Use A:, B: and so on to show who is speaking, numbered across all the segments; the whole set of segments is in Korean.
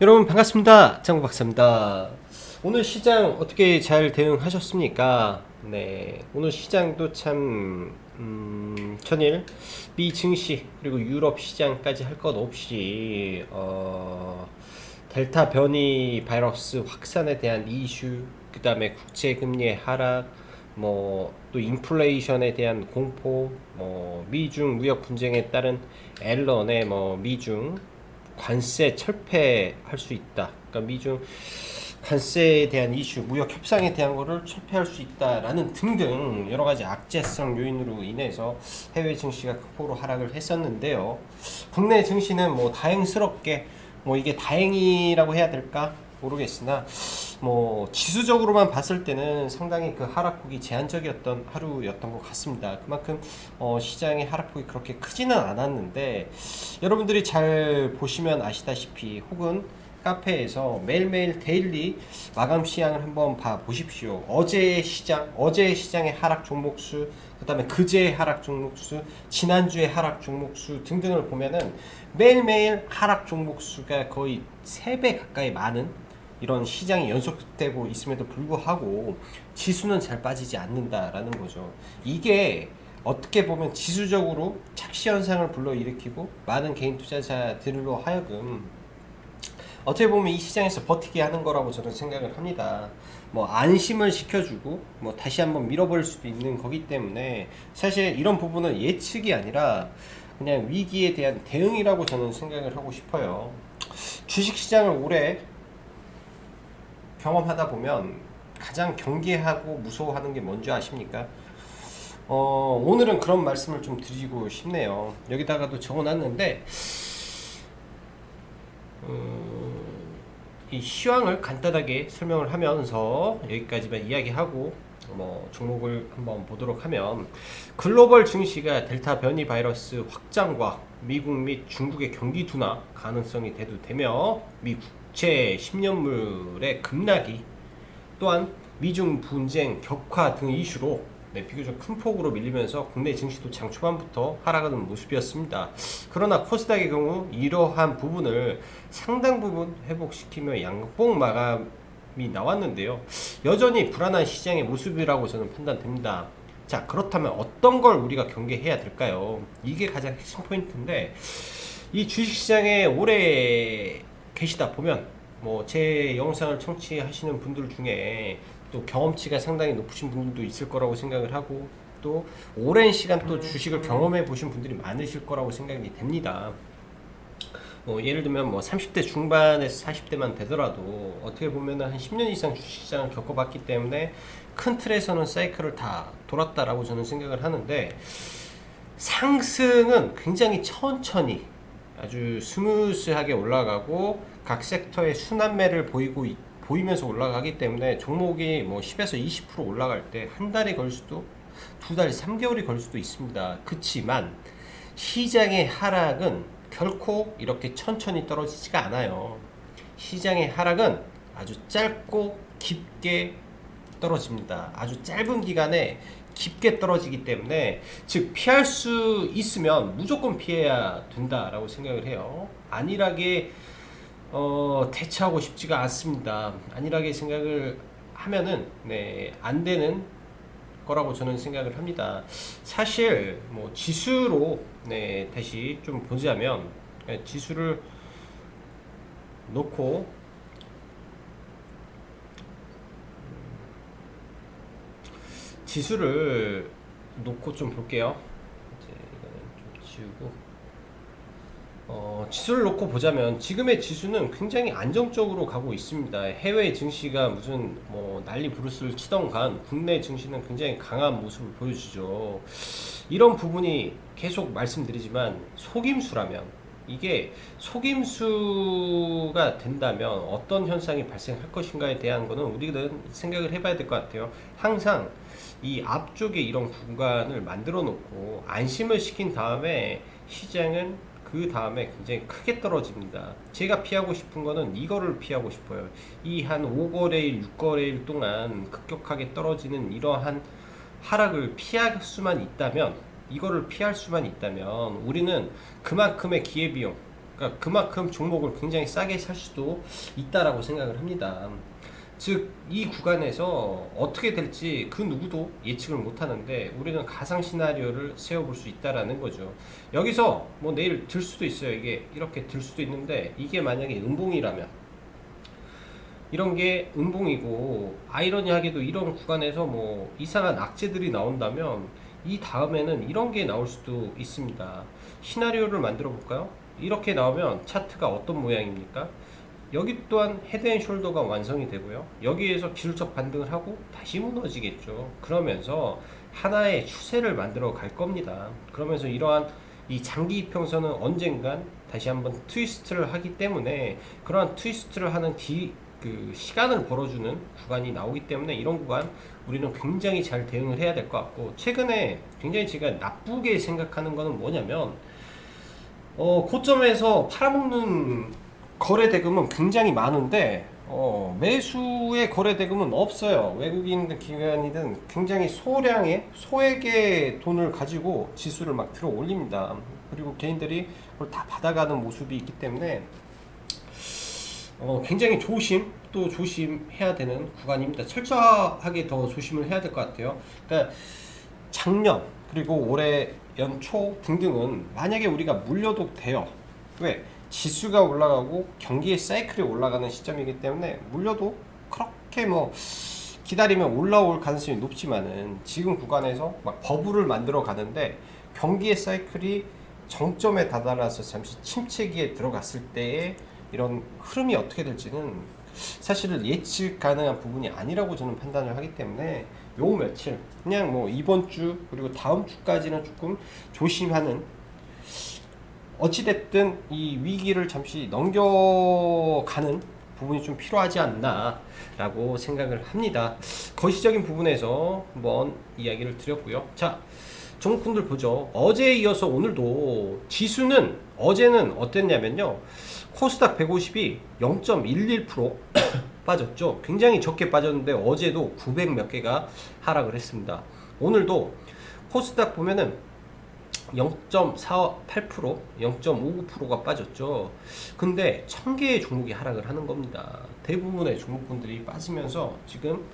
A: 여러분 반갑습니다. 장구 박사입니다. 오늘 시장 어떻게 잘 대응하셨습니까? 네, 오늘 시장도 참 음, 전일 미 증시 그리고 유럽 시장까지 할 것 없이 어, 델타 변이 바이러스 확산에 대한 이슈, 그 다음에 국제 금리의 하락, 뭐 또 인플레이션에 대한 공포, 뭐 미중 무역 분쟁에 따른 앨런의 뭐 미중 관세 철폐할 수 있다. 그러니까 미중 관세에 대한 이슈, 무역 협상에 대한 거를 철폐할 수 있다라는 등등 여러 가지 악재성 요인으로 인해서 해외 증시가 극보로 하락을 했었는데요. 국내 증시는 뭐 다행스럽게 뭐 이게 다행이라고 해야 될까 모르겠으나 뭐 지수적으로만 봤을 때는 상당히 그 하락폭이 제한적이었던 하루였던 것 같습니다. 그만큼 어 시장의 하락폭이 그렇게 크지는 않았는데 여러분들이 잘 보시면 아시다시피 혹은 카페에서 매일매일 데일리 마감 시향을 한번 봐 보십시오. 어제의 시장, 어제의 시장의 하락 종목 수, 그다음에 그제의 하락 종목 수, 지난주의 하락 종목 수 등등을 보면은 매일매일 하락 종목 수가 거의 3배 가까이 많은 이런 시장이 연속되고 있음에도 불구하고 지수는 잘 빠지지 않는다라는 거죠. 이게 어떻게 보면 지수적으로 착시 현상을 불러일으키고 많은 개인 투자자들로 하여금 어떻게 보면 이 시장에서 버티게 하는 거라고 저는 생각을 합니다. 뭐 안심을 시켜주고 뭐 다시 한번 밀어버릴 수도 있는 거기 때문에 사실 이런 부분은 예측이 아니라 그냥 위기에 대한 대응이라고 저는 생각을 하고 싶어요. 주식 시장을 올해 경험하다 보면 가장 경계하고 무서워하는 게 뭔지 아십니까? 어, 오늘은 그런 말씀을 좀 드리고 싶네요. 여기다가도 적어놨는데, 음, 이 시황을 간단하게 설명을 하면서 여기까지만 이야기하고 뭐 종목을 한번 보도록 하면 글로벌 증시가 델타 변이 바이러스 확장과 미국 및 중국의 경기 둔화 가능성이 대두되며 미국 채 10년물의 급락이 또한 미중 분쟁 격화 등 이슈로 네, 비교적 큰 폭으로 밀리면서 국내 증시도 장 초반부터 하락하는 모습이었습니다. 그러나 코스닥의 경우 이러한 부분을 상당 부분 회복시키며 양봉 마감이 나왔는데요. 여전히 불안한 시장의 모습이라고 저는 판단됩니다. 자, 그렇다면 어떤 걸 우리가 경계해야 될까요? 이게 가장 핵심 포인트인데 이 주식시장에 오래 계시다 보면 뭐 제 영상을 청취하시는 분들 중에 또 경험치가 상당히 높으신 분들도 있을 거라고 생각을 하고 또 오랜 시간 또 주식을 경험해 보신 분들이 많으실 거라고 생각이 됩니다. 뭐 예를 들면 뭐 30대 중반에서 40대만 되더라도 어떻게 보면은 한 10년 이상 주식시장을 겪어봤기 때문에 큰 틀에서는 사이클을 다 돌았다라고 저는 생각을 하는데 상승은 굉장히 천천히 아주 스무스하게 올라가고 각 섹터의 순환매를 보이고 있- 보이면서 올라가기 때문에 종목이 뭐 10에서 20% 올라갈 때 한 달이 걸 수도 두 달, 3개월이 걸 수도 있습니다. 그렇지만 시장의 하락은 결코 이렇게 천천히 떨어지지가 않아요. 시장의 하락은 아주 짧고 깊게 떨어집니다. 아주 짧은 기간에 깊게 떨어지기 때문에 즉 피할 수 있으면 무조건 피해야 된다라고 생각을 해요. 안일하게 어, 대처하고 싶지가 않습니다. 안일하게 생각을 하면은 네, 안 되는 거라고 저는 생각을 합니다. 사실 뭐 지수로 네, 다시 좀 보자면 네, 지수를 놓고 지수를 놓고 좀 볼게요. 이제 이거는 좀 지우고 어, 지수를 놓고 보자면 지금의 지수는 굉장히 안정적으로 가고 있습니다. 해외 증시가 무슨 뭐 난리 부르스를 치던 간 국내 증시는 굉장히 강한 모습을 보여주죠. 이런 부분이 계속 말씀드리지만 속임수라면 이게 속임수가 된다면 어떤 현상이 발생할 것인가에 대한 거는 우리는 생각을 해봐야 될 것 같아요. 항상 이 앞쪽에 이런 구간을 만들어 놓고 안심을 시킨 다음에 시장은 그 다음에 굉장히 크게 떨어집니다. 제가 피하고 싶은 거는 이거를 피하고 싶어요. 이 한 5거래일, 6거래일 동안 급격하게 떨어지는 이러한 하락을 피할 수만 있다면 이거를 피할 수만 있다면 우리는 그만큼의 기회비용 그러니까 그만큼 종목을 굉장히 싸게 살 수도 있다라고 생각을 합니다. 즉 이 구간에서 어떻게 될지 그 누구도 예측을 못 하는데 우리는 가상 시나리오를 세워볼 수 있다라는 거죠. 여기서 뭐 내일 들 수도 있어요. 이게 이렇게 들 수도 있는데 이게 만약에 음봉이라면 이런 게 음봉이고 아이러니하게도 이런 구간에서 뭐 이상한 악재들이 나온다면 이 다음에는 이런 게 나올 수도 있습니다. 시나리오를 만들어 볼까요? 이렇게 나오면 차트가 어떤 모양입니까? 여기 또한 헤드앤숄더가 완성이 되고요. 여기에서 기술적 반등을 하고 다시 무너지겠죠. 그러면서 하나의 추세를 만들어 갈 겁니다. 그러면서 이러한 이 장기 이평선은 언젠간 다시 한번 트위스트를 하기 때문에 그러한 트위스트를 하는 기, 그 시간을 벌어주는 구간이 나오기 때문에 이런 구간 우리는 굉장히 잘 대응을 해야 될 것 같고 최근에 굉장히 제가 나쁘게 생각하는 거는 뭐냐면 어, 고점에서 팔아먹는 거래 대금은 굉장히 많은데 어, 매수의 거래 대금은 없어요. 외국인 기관이든 굉장히 소량의 소액의 돈을 가지고 지수를 막 들어 올립니다. 그리고 개인들이 그걸 다 받아가는 모습이 있기 때문에 어, 굉장히 조심 또 조심해야 되는 구간입니다. 철저하게 더 조심을 해야 될 것 같아요. 그러니까 작년 그리고 올해 연초 등등은 만약에 우리가 물려도 돼요. 왜? 지수가 올라가고 경기의 사이클이 올라가는 시점이기 때문에 물려도 그렇게 뭐 기다리면 올라올 가능성이 높지만은 지금 구간에서 막 버블을 만들어 가는데 경기의 사이클이 정점에 다다라서 잠시 침체기에 들어갔을 때의 이런 흐름이 어떻게 될지는 사실 예측 가능한 부분이 아니라고 저는 판단을 하기 때문에 요 며칠 그냥 뭐 이번 주 그리고 다음 주까지는 조금 조심하는 어찌됐든 이 위기를 잠시 넘겨가는 부분이 좀 필요하지 않나라고 생각을 합니다. 거시적인 부분에서 한번 이야기를 드렸고요. 자, 종목분들 보죠. 어제에 이어서 오늘도 지수는 어제는 어땠냐면요. 코스닥 150이 0.11% 빠졌죠. 굉장히 적게 빠졌는데 어제도 900 몇 개가 하락을 했습니다. 오늘도 코스닥 보면은 0.48%, 0.59%가 빠졌죠. 근데 1000개의 종목이 하락을 하는 겁니다. 대부분의 종목분들이 빠지면서 지금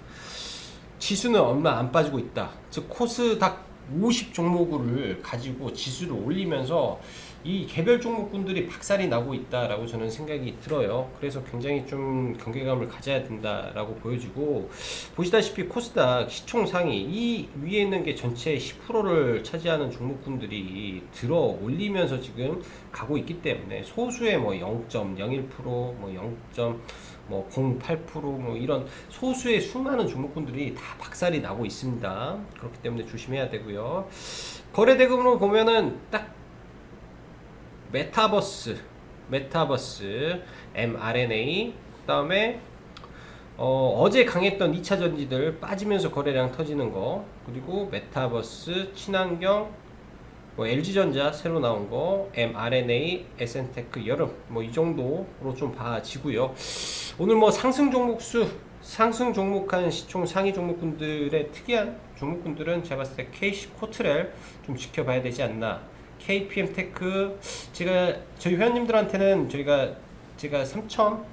A: 지수는 얼마 안 빠지고 있다. 즉 코스닥 50 종목을 가지고 지수를 올리면서 이 개별 종목군들이 박살이 나고 있다라고 저는 생각이 들어요. 그래서 굉장히 좀 경계감을 가져야 된다라고 보여지고 보시다시피 코스닥 시총 상위 이 위에 있는 게 전체 10%를 차지하는 종목군들이 들어 올리면서 지금 가고 있기 때문에 소수의 뭐 0.01%뭐 0. 뭐 0.8%뭐 이런 소수의 수많은 종목군들이 다 박살이 나고 있습니다. 그렇기 때문에 조심해야 되고요. 거래 대금으로 보면은 딱 메타버스, 메타버스, mRNA, 그다음에 어, 어제 강했던 2차 전지들 빠지면서 거래량 터지는 거, 그리고 메타버스, 친환경, 뭐 LG전자 새로 나온 거, mRNA, 에센테크 여름 뭐 이 정도로 좀 봐지고요. 오늘 뭐 상승 종목 수, 상승 종목한 시총 상위 종목군들의 특이한 종목군들은 제가 봤을 때 KC 코트렐 좀 지켜봐야 되지 않나. KPM 테크 제가 저희 회원님들한테는 저희가 제가 3천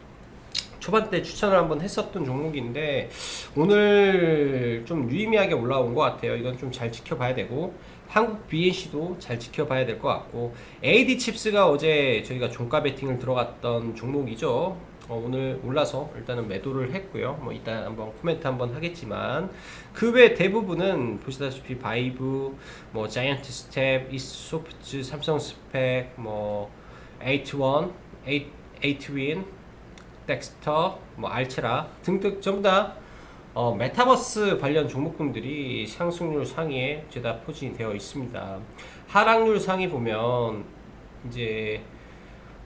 A: 초반 때 추천을 한번 했었던 종목인데 오늘 좀 유의미하게 올라온 것 같아요. 이건 좀 잘 지켜봐야 되고 한국 BNC도 잘 지켜봐야 될 것 같고 AD 칩스가 어제 저희가 종가 베팅을 들어갔던 종목이죠. 어, 오늘 올라서 일단은 매도를 했고요. 뭐 이따 한번 코멘트 한번 하겠지만 그 외 대부분은 보시다시피 바이브, 뭐 자이언트 스텝, 이소프트, 삼성 스펙, 뭐 에이트원, 에이, 에이트윈, 덱스터, 뭐 알체라 등등 전부 다 어, 메타버스 관련 종목군들이 상승률 상위에 죄다 포진이 되어 있습니다. 하락률 상위 보면 이제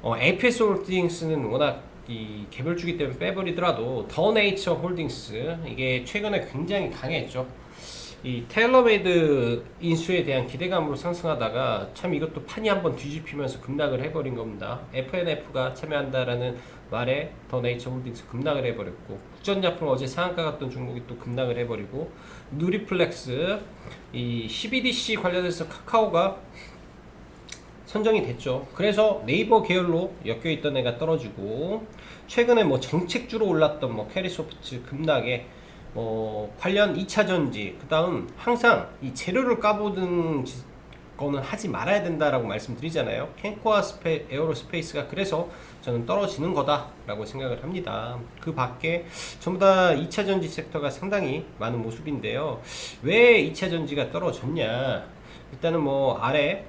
A: 어, APS 홀딩스는 워낙 이 개별 주기 때문에 빼버리더라도 더 네이처 홀딩스 이게 최근에 굉장히 강했죠. 이 테일러메이드 인수에 대한 기대감으로 상승하다가 참 이것도 판이 한번 뒤집히면서 급락을 해버린 겁니다. FNF가 참여한다라는 말에 더 네이처 홀딩스 급락을 해버렸고 국전약품 어제 상한가 갔던 종목이 또 급락을 해버리고 누리플렉스 이 CBDC 관련해서 카카오가 선정이 됐죠. 그래서 네이버 계열로 엮여 있던 애가 떨어지고 최근에 뭐 정책주로 올랐던 뭐 캐리소프트 급락에 뭐 관련 2차 전지 그 다음 항상 이 재료를 까보는 지- 거는 하지 말아야 된다라고 말씀드리잖아요. 캔코아 스페 에어로스페이스가 그래서 저는 떨어지는 거다라고 생각을 합니다. 그 밖에 전부 다 2차 전지 섹터가 상당히 많은 모습인데요. 왜 2차 전지가 떨어졌냐? 일단은 뭐 아래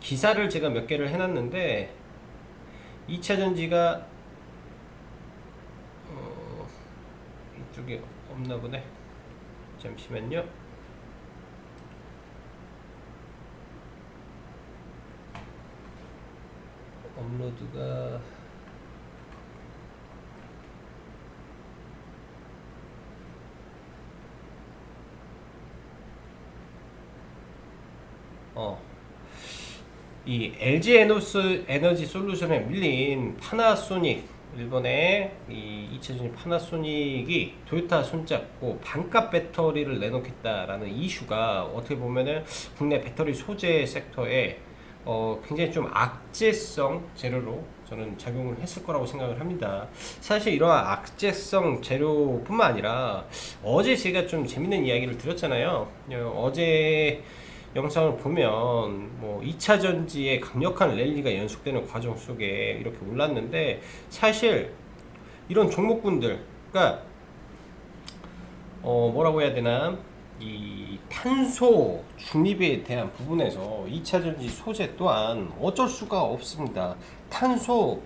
A: 기사를 제가 몇 개를 해놨는데 2차 전지가 어, 이쪽에 없나 보네. 잠시만요. 업로드가 어. 이 LG 에노스 에너지 솔루션에 밀린 파나소닉 일본의 이 2차전지 파나소닉이 토요타 손잡고 반값 배터리를 내놓겠다라는 이슈가 어떻게 보면은 국내 배터리 소재 섹터에 어, 굉장히 좀 악재성 재료로 저는 작용을 했을 거라고 생각을 합니다. 사실 이러한 악재성 재료뿐만 아니라 어제 제가 좀 재밌는 이야기를 드렸잖아요. 어, 어제 영상을 보면 뭐 2차 전지의 강력한 랠리가 연속되는 과정 속에 이렇게 올랐는데 사실 이런 종목군들 그러니까 어 뭐라고 해야 되나 이 탄소 중립에 대한 부분에서 2차 전지 소재 또한 어쩔 수가 없습니다. 탄소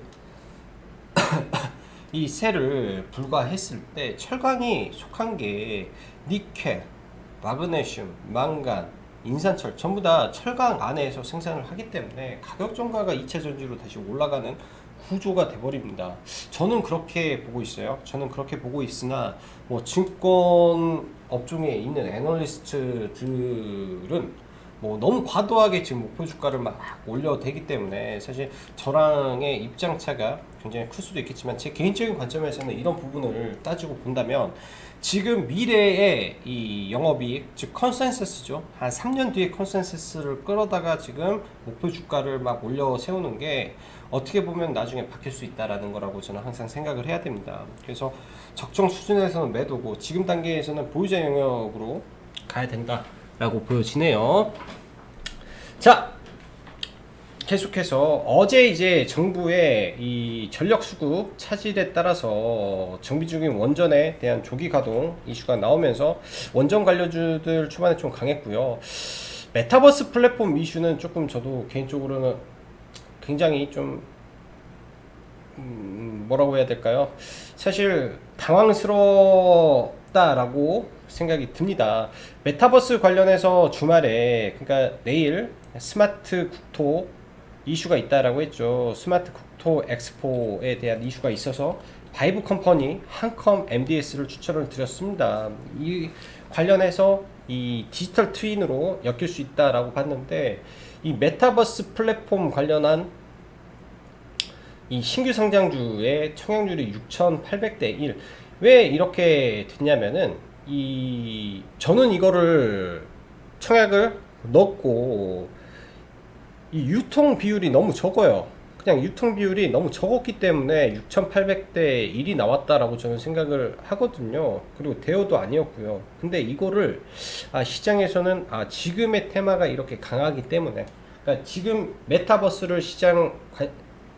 A: 이 셀을 불과했을 때 철강이 속한 게 니켈, 마그네슘, 망간, 인산철 전부 다 철강 안에서 생산을 하기 때문에 가격 정가가 2차 전지로 다시 올라가는 구조가 돼버립니다. 저는 그렇게 보고 있어요. 저는 그렇게 보고 있으나 뭐 증권 업종에 있는 애널리스트들은 뭐 너무 과도하게 지금 목표 주가를 막 올려대기 때문에 사실 저랑의 입장 차가 굉장히 클 수도 있겠지만 제 개인적인 관점에서는 이런 부분을 따지고 본다면 지금 미래의 이 영업이익 즉 컨센서스죠. 한 3년 뒤에 컨센서스를 끌어다가 지금 목표 주가를 막 올려 세우는 게 어떻게 보면 나중에 바뀔 수 있다라는 거라고 저는 항상 생각을 해야 됩니다. 그래서 적정 수준에서는 매도고 지금 단계에서는 보유자 영역으로 가야 된다라고 보여지네요. 자 계속해서 어제 이제 정부의 이 전력 수급 차질에 따라서 정비 중인 원전에 대한 조기 가동 이슈가 나오면서 원전 관련주들 초반에 좀 강했고요. 메타버스 플랫폼 이슈는 조금 저도 개인적으로는 굉장히 좀 음, 뭐라고 해야 될까요? 사실 당황스럽다라고 생각이 듭니다. 메타버스 관련해서 주말에 그러니까 내일 스마트 국토 이슈가 있다라고 했죠. 스마트 국토 엑스포에 대한 이슈가 있어서 바이브 컴퍼니 한컴 MDS를 추천을 드렸습니다. 이 관련해서 이 디지털 트윈으로 엮일 수 있다라고 봤는데 이 메타버스 플랫폼 관련한 이 신규 상장주의 청약률이 6,800대 1. 왜 이렇게 됐냐면은 이 저는 이거를 청약을 넣고 이 유통 비율이 너무 적어요. 그냥 유통 비율이 너무 적었기 때문에 6,800대 1이 나왔다라고 저는 생각을 하거든요. 그리고 대여도 아니었고요. 근데 이거를 아, 시장에서는 아, 지금의 테마가 이렇게 강하기 때문에 그러니까 지금 메타버스를 시장 관-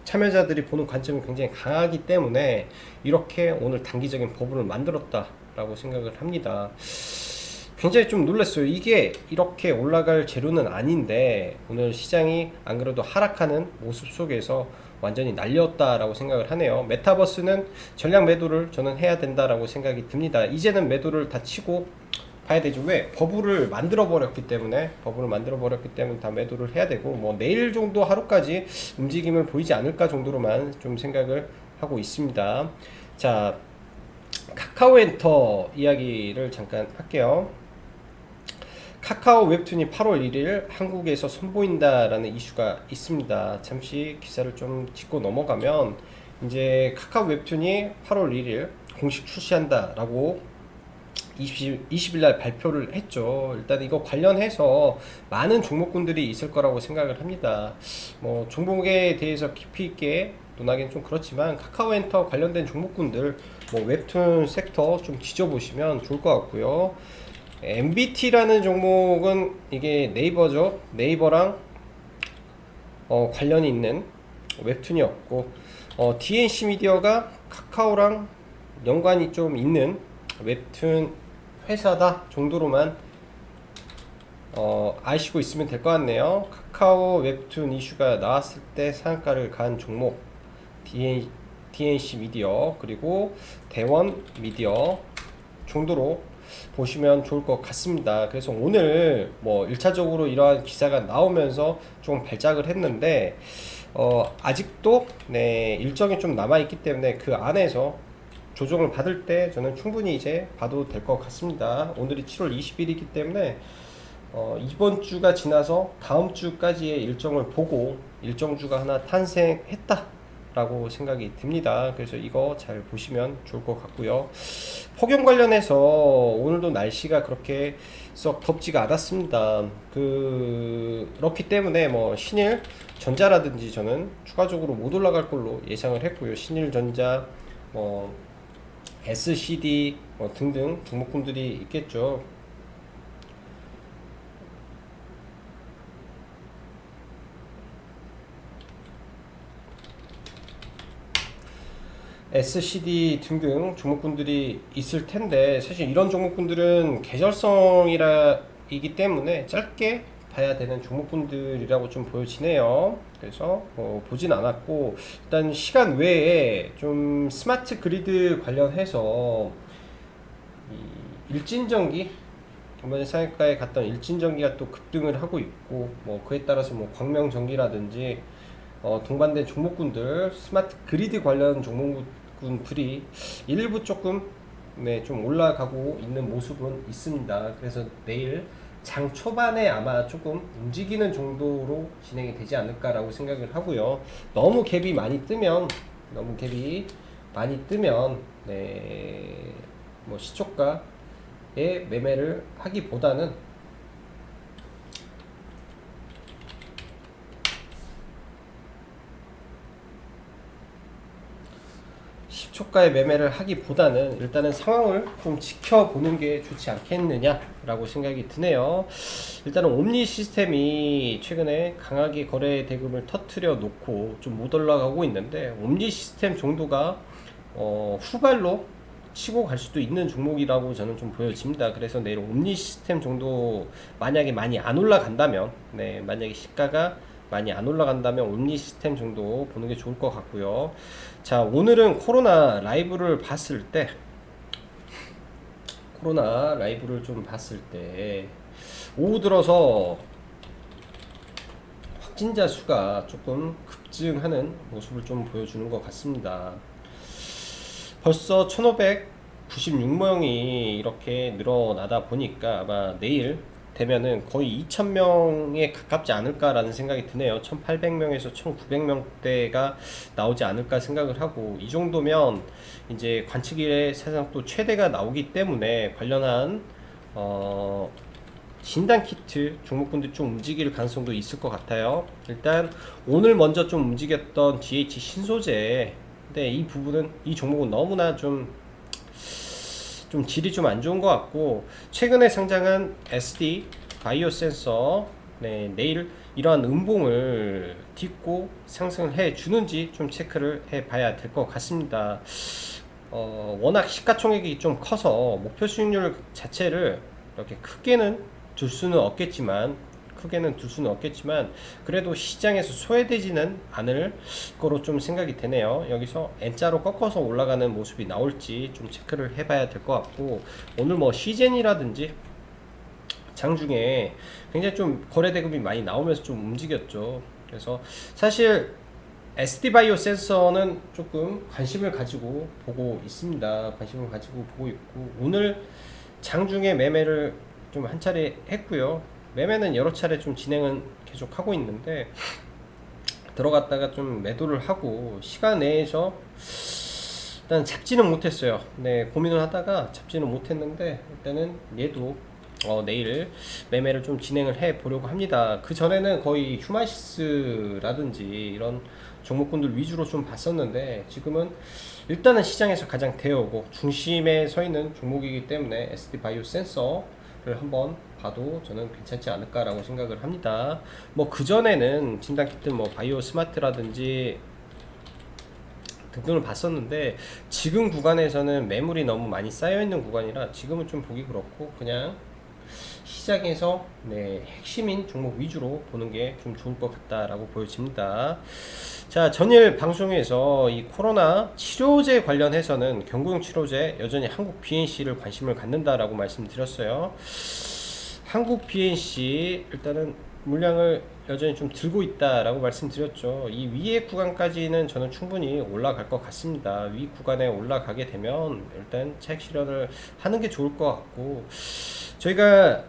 A: 참여자들이 보는 관점이 굉장히 강하기 때문에 이렇게 오늘 단기적인 버블을 만들었다라고 생각을 합니다. 굉장히 좀 놀랐어요. 이게 이렇게 올라갈 재료는 아닌데 오늘 시장이 안 그래도 하락하는 모습 속에서 완전히 날렸다라고 생각을 하네요. 메타버스는 전략 매도를 저는 해야 된다라고 생각이 듭니다. 이제는 매도를 다 치고 봐야 되죠. 왜? 버블을 만들어 버렸기 때문에 버블을 만들어 버렸기 때문에 다 매도를 해야 되고 뭐 내일 정도 하루까지 움직임을 보이지 않을까 정도로만 좀 생각을 하고 있습니다. 자, 카카오 엔터 이야기를 잠깐 할게요. 카카오 웹툰이 8월 1일 한국에서 선보인다라는 이슈가 있습니다. 잠시 기사를 좀 짚고 넘어가면 이제 카카오 웹툰이 8월 1일 공식 출시한다라고 20, 20일 날 발표를 했죠. 일단 이거 관련해서 많은 종목군들이 있을 거라고 생각을 합니다. 뭐 종목에 대해서 깊이 있게 논하기는 좀 그렇지만 카카오엔터 관련된 종목군들 뭐 웹툰 섹터 좀 뒤져보시면 좋을 것 같고요. MBT라는 종목은 이게 네이버죠. 네이버랑 어, 관련이 있는 웹툰이었고 어, DNC 미디어가 카카오랑 연관이 좀 있는 웹툰 회사다 정도로만 어, 아시고 있으면 될 것 같네요. 카카오 웹툰 이슈가 나왔을 때 상한가를 간 종목 DN, DNC 미디어 그리고 대원 미디어 정도로 보시면 좋을 것 같습니다. 그래서 오늘 뭐 1차적으로 이러한 기사가 나오면서 좀 발작을 했는데 어, 아직도 네, 일정이 좀 남아 있기 때문에 그 안에서 조정을 받을 때 저는 충분히 이제 봐도 될 것 같습니다. 오늘이 7월 20일이기 때문에 어, 이번 주가 지나서 다음 주까지의 일정을 보고 일정 주가 하나 탄생했다 라고 생각이 듭니다. 그래서 이거 잘 보시면 좋을 것 같고요. 폭염 관련해서 오늘도 날씨가 그렇게 썩 덥지가 않았습니다. 그 그렇기 때문에 뭐 신일 전자라든지 저는 추가적으로 못 올라갈 걸로 예상을 했고요. 신일 전자 뭐 SCD 뭐 등등 종목군들이 있겠죠. SCD 등등 종목군들이 있을 텐데 사실 이런 종목군들은 계절성이라 이기 때문에 짧게 봐야 되는 종목군들이라고 좀 보여지네요. 그래서 뭐 보진 않았고 일단 시간 외에 좀 스마트 그리드 관련해서 이 일진전기 이번에 상해가에 갔던 일진전기가 또 급등을 하고 있고 뭐 그에 따라서 뭐 광명전기라든지 어, 동반된 종목군들 스마트 그리드 관련 종목 군들이 일부 조금 네, 좀 올라가고 있는 모습은 있습니다. 그래서 내일 장 초반에 아마 조금 움직이는 정도로 진행이 되지 않을까라고 생각을 하고요. 너무 갭이 많이 뜨면 너무 갭이 많이 뜨면 네, 뭐 시초가에 매매를 하기보다는 시초가에 매매를 하기보다는 일단은 상황을 좀 지켜보는 게 좋지 않겠느냐라고 생각이 드네요. 일단은 옴니 시스템이 최근에 강하게 거래 대금을 터트려 놓고 좀 못 올라가고 있는데 옴니 시스템 정도가 어, 후발로 치고 갈 수도 있는 종목이라고 저는 좀 보여집니다. 그래서 내일 옴니 시스템 정도 만약에 많이 안 올라간다면, 네, 만약에 시가가 많이 안 올라간다면 옴니 시스템 정도 보는 게 좋을 것 같고요. 자, 오늘은 코로나 라이브를 봤을 때 코로나 라이브를 좀 봤을 때 오후 들어서 확진자 수가 조금 급증하는 모습을 좀 보여주는 것 같습니다. 벌써 1596명이 이렇게 늘어나다 보니까 아마 내일 되면은 거의 2,000명에 가깝지 않을까라는 생각이 드네요. 1,800명에서 1,900명대가 나오지 않을까 생각을 하고 이 정도면 이제 관측일에 사상 또 최대가 나오기 때문에 관련한 어 진단 키트 종목군들 좀 움직일 가능성도 있을 것 같아요. 일단 오늘 먼저 좀 움직였던 DH 신소재 근데 이 부분은 이 종목은 너무나 좀 좀 질이 좀 안 좋은 것 같고 최근에 상장한 SD 바이오 센서 네, 내일 이러한 음봉을 딛고 상승을 해 주는지 좀 체크를 해 봐야 될 것 같습니다. 어, 워낙 시가총액이 좀 커서 목표 수익률 자체를 이렇게 크게는 둘 수는 없겠지만 크게는 둘 수는 없겠지만 그래도 시장에서 소외되지는 않을 거로 좀 생각이 되네요. 여기서 N자로 꺾어서 올라가는 모습이 나올지 좀 체크를 해봐야 될 것 같고 오늘 뭐 시젠이라든지 장중에 굉장히 좀 거래 대금이 많이 나오면서 좀 움직였죠. 그래서 사실 SD 바이오 센서는 조금 관심을 가지고 보고 있습니다. 관심을 가지고 보고 있고 오늘 장중에 매매를 좀 한 차례 했고요. 매매는 여러 차례 좀 진행은 계속 하고 있는데 들어갔다가 좀 매도를 하고 시간 내에서 일단 잡지는 못했어요. 네, 고민을 하다가 잡지는 못했는데 일단은 얘도 어, 내일 매매를 좀 진행을 해 보려고 합니다. 그 전에는 거의 휴마시스라든지 이런 종목군들 위주로 좀 봤었는데 지금은 일단은 시장에서 가장 대어고 중심에 서 있는 종목이기 때문에 SD 바이오 센서 를 한번 봐도 저는 괜찮지 않을까라고 생각을 합니다. 뭐 그 전에는 진단 키트 뭐 바이오 스마트라든지 등등을 봤었는데 지금 구간에서는 매물이 너무 많이 쌓여 있는 구간이라 지금은 좀 보기 그렇고 그냥 시장에서 네, 핵심인 종목 위주로 보는 게 좀 좋을 것 같다라고 보여집니다. 자, 전일 방송에서 이 코로나 치료제 관련해서는 경구용 치료제 여전히 한국 BNC를 관심을 갖는다라고 말씀드렸어요. 한국 BNC 일단은 물량을 여전히 좀 들고 있다라고 말씀드렸죠. 이 위에 구간까지는 저는 충분히 올라갈 것 같습니다. 위 구간에 올라가게 되면 일단 차익 실현을 하는 게 좋을 것 같고 저희가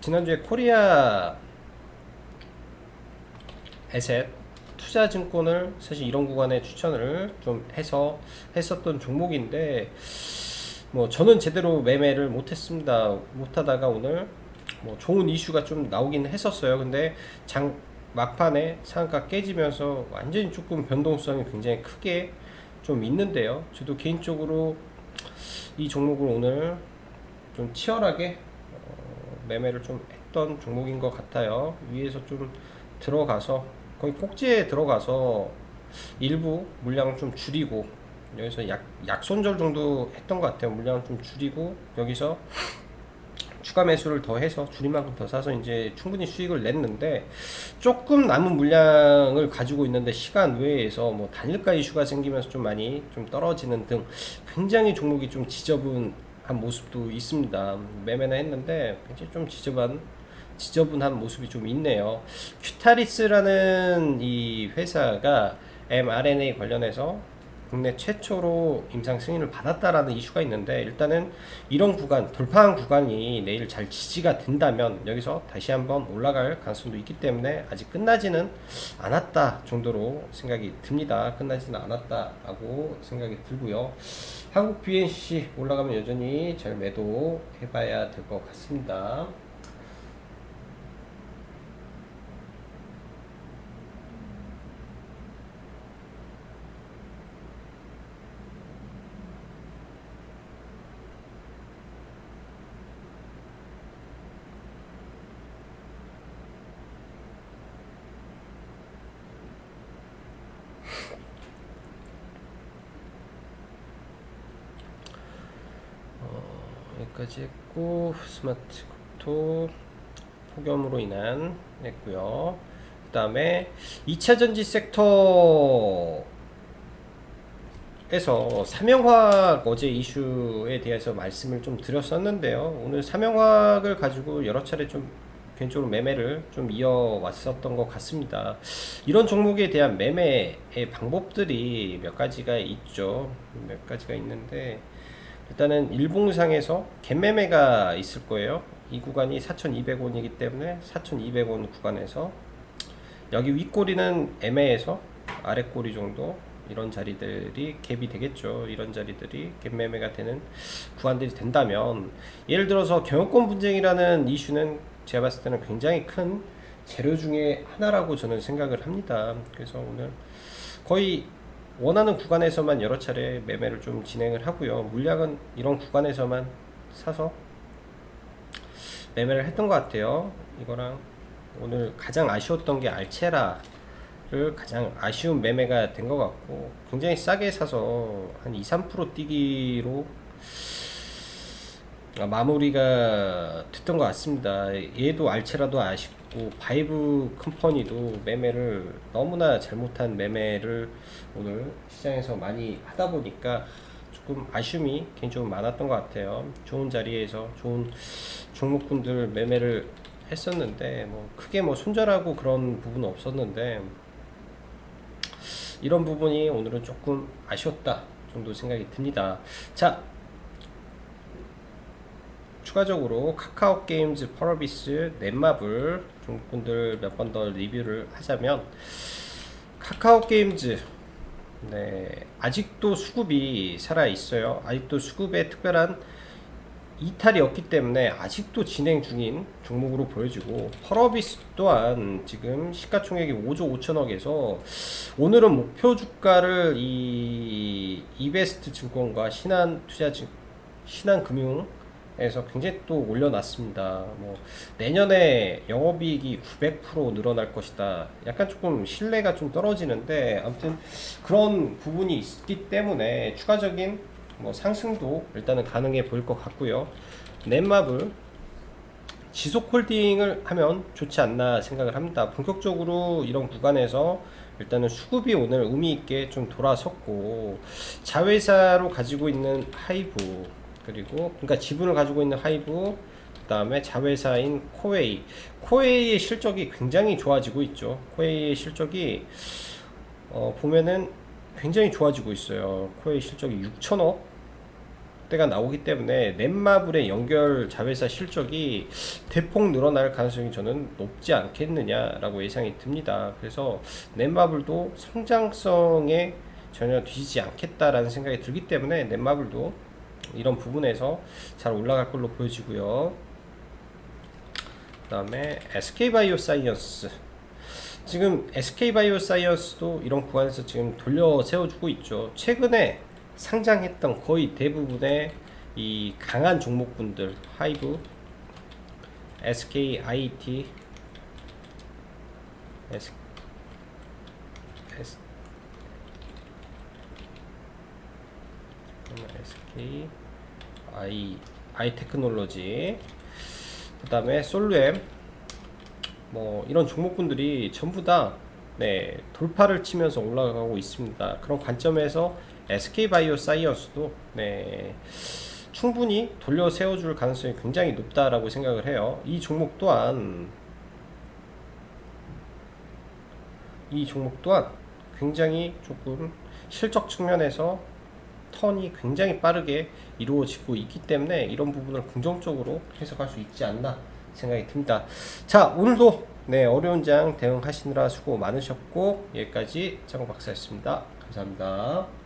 A: 지난주에 코리아 에셋 투자증권을 사실 이런 구간에 추천을 좀 해서 했었던 종목인데 뭐 저는 제대로 매매를 못했습니다. 못하다가 오늘 뭐 좋은 이슈가 좀 나오긴 했었어요. 근데 장 막판에 상한가 깨지면서 완전히 조금 변동성이 굉장히 크게 좀 있는데요. 저도 개인적으로 이 종목을 오늘 좀 치열하게 어, 매매를 좀 했던 종목인 것 같아요. 위에서 좀 들어가서 거의 꼭지에 들어가서 일부 물량을 좀 줄이고 여기서 약, 약손절 정도 했던 것 같아요. 물량을 좀 줄이고 여기서 추가 매수를 더 해서 줄인 만큼 더 사서 이제 충분히 수익을 냈는데 조금 남은 물량을 가지고 있는데 시간 외에서 뭐 단일가 이슈가 생기면서 좀 많이 좀 떨어지는 등 굉장히 종목이 좀 지저분 한 모습도 있습니다. 매매는 했는데 굉장히 좀 지저분 지저분한 모습이 좀 있네요. 큐타리스라는 이 회사가 mRNA 관련해서 국내 최초로 임상 승인을 받았다라는 이슈가 있는데 일단은 이런 구간 돌파한 구간이 내일 잘 지지가 된다면 여기서 다시 한번 올라갈 가능성도 있기 때문에 아직 끝나지는 않았다 정도로 생각이 듭니다. 끝나지는 않았다라고 생각이 들고요. 한국 BNC 올라가면 여전히 잘 매도 해봐야 될 것 같습니다. 했고 스마트 국토 폭염으로 인한 했고요. 그 다음에 2차 전지 섹터 에서 삼형화학 어제 이슈에 대해서 말씀을 좀 드렸었는데요. 오늘 삼형화학을 가지고 여러 차례 좀 개인적으로 매매를 좀 이어왔었던 것 같습니다. 이런 종목에 대한 매매의 방법들이 몇 가지가 있죠. 몇 가지가 있는데 일단은 일봉상에서 갭매매가 있을 거예요. 이 구간이 4,200원이기 때문에 4,200원 구간에서 여기 윗꼬리는 애매해서 아랫꼬리 정도 이런 자리들이 갭이 되겠죠. 이런 자리들이 갭 매매가 되는 구간들이 된다면 예를 들어서 경영권 분쟁이라는 이슈는 제가 봤을 때는 굉장히 큰 재료 중에 하나라고 저는 생각을 합니다. 그래서 오늘 거의 원하는 구간에서만 여러 차례 매매를 좀 진행을 하고요. 물량은 이런 구간에서만 사서 매매를 했던 것 같아요. 이거랑 오늘 가장 아쉬웠던 게 알체라를 가장 아쉬운 매매가 된 것 같고 굉장히 싸게 사서 한 2, 3% 뛰기로 마무리가 됐던 것 같습니다. 얘도 알체라도 아쉽 고 바이브 컴퍼니도 매매를 너무나 잘못한 매매를 오늘 시장에서 많이 하다 보니까 조금 아쉬움이 개인적으로 많았던 것 같아요. 좋은 자리에서 좋은 종목군들 매매를 했었는데 뭐 크게 뭐 손절하고 그런 부분은 없었는데 이런 부분이 오늘은 조금 아쉬웠다 정도 생각이 듭니다. 자 추가적으로 카카오 게임즈 펄어비스 넷마블 종목군들 몇 번 더 리뷰를 하자면 카카오 게임즈 네, 아직도 수급이 살아 있어요. 아직도 수급에 특별한 이탈이 없기 때문에 아직도 진행 중인 종목으로 보여지고 펄어비스 또한 지금 시가총액이 5조 5천억에서 오늘은 목표 주가를 이 이베스트 증권과 신한 투자 증 신한 금융 에서 굉장히 또 올려놨습니다. 뭐 내년에 영업이익이 900% 늘어날 것이다. 약간 조금 신뢰가 좀 떨어지는데 아무튼 그런 부분이 있기 때문에 추가적인 뭐 상승도 일단은 가능해 보일 것 같고요. 넷마블 지속 홀딩을 하면 좋지 않나 생각을 합니다. 본격적으로 이런 구간에서 일단은 수급이 오늘 의미 있게 좀 돌아섰고 자회사로 가지고 있는 하이브 그리고 그러니까 지분을 가지고 있는 하이브 그다음에 자회사인 코웨이 코웨이의 실적이 굉장히 좋아지고 있죠. 코웨이의 실적이 어, 보면은 굉장히 좋아지고 있어요. 코웨이 실적이 6천억 대가 나오기 때문에 넷마블의 연결 자회사 실적이 대폭 늘어날 가능성이 저는 높지 않겠느냐라고 예상이 듭니다. 그래서 넷마블도 성장성에 전혀 뒤지지 않겠다라는 생각이 들기 때문에 넷마블도 이런 부분에서 잘 올라갈 걸로 보여지고요. 그 다음에 SK바이오사이언스 지금 SK바이오사이언스도 이런 구간에서 지금 돌려 세워주고 있죠. 최근에 상장했던 거의 대부분의 이 강한 종목군들 하이브, SKIT, S, S, SK, I, I 테크놀로지, 그 다음에 솔루엠, 뭐 이런 종목군들이 전부 다 네, 돌파를 치면서 올라가고 있습니다. 그런 관점에서 SK바이오 사이언스도 네, 충분히 돌려 세워줄 가능성이 굉장히 높다라고 생각을 해요. 이 종목 또한 이 종목 또한 굉장히 조금 실적 측면에서 턴이 굉장히 빠르게 이루어지고 있기 때문에 이런 부분을 긍정적으로 해석할 수 있지 않나 생각이 듭니다. 자, 오늘도 네, 어려운 장 대응하시느라 수고 많으셨고 여기까지 장박 박사였습니다. 감사합니다.